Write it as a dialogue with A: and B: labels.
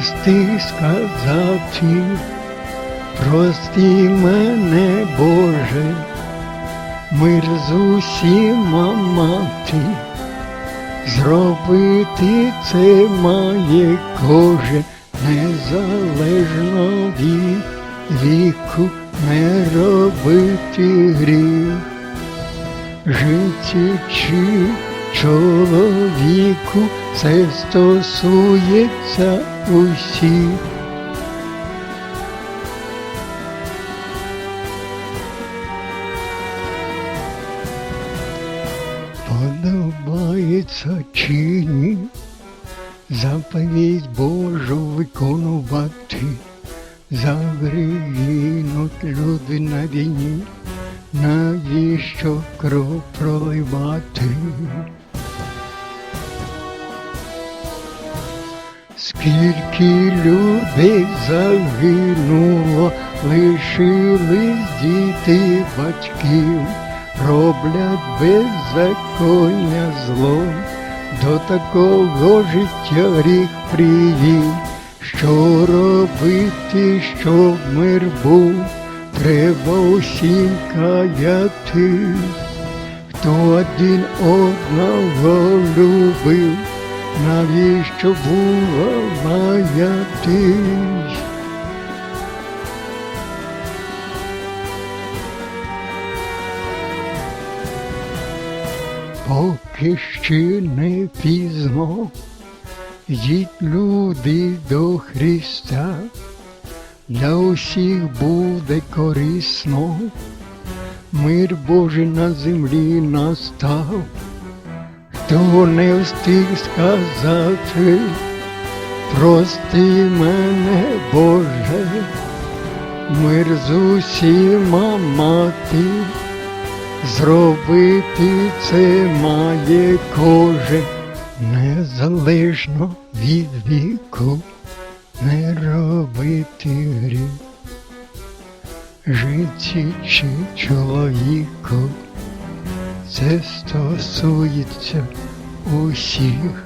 A: встиг сказати, прости мене, Боже, мир з усіма мати, зробити це має кожен, незалежно від віку, не робити гріх. Житті чи чоловіку це стосується усіх. Подобається чи ні? Заповідь Божу виконувати, загинуть люди на війні, навіщо кров проливати? Скільки людей загинуло, лишились діти батьків, роблять беззаконня зло, до такого життя гріх привів. Що робити, щоб мир був, треба усім каяти, хто один одного любив, навіщо було маятись? Поки ще не пізно, йдіть люди до Христа, для усіх буде корисно, мир Божий на землі настав, хто не встиг сказати, прости мене, Боже, мир з усіма мати. Зробити це має кожен, незалежно від віку, не робити гріх. Житті чи чоловіку, це стосується усіх.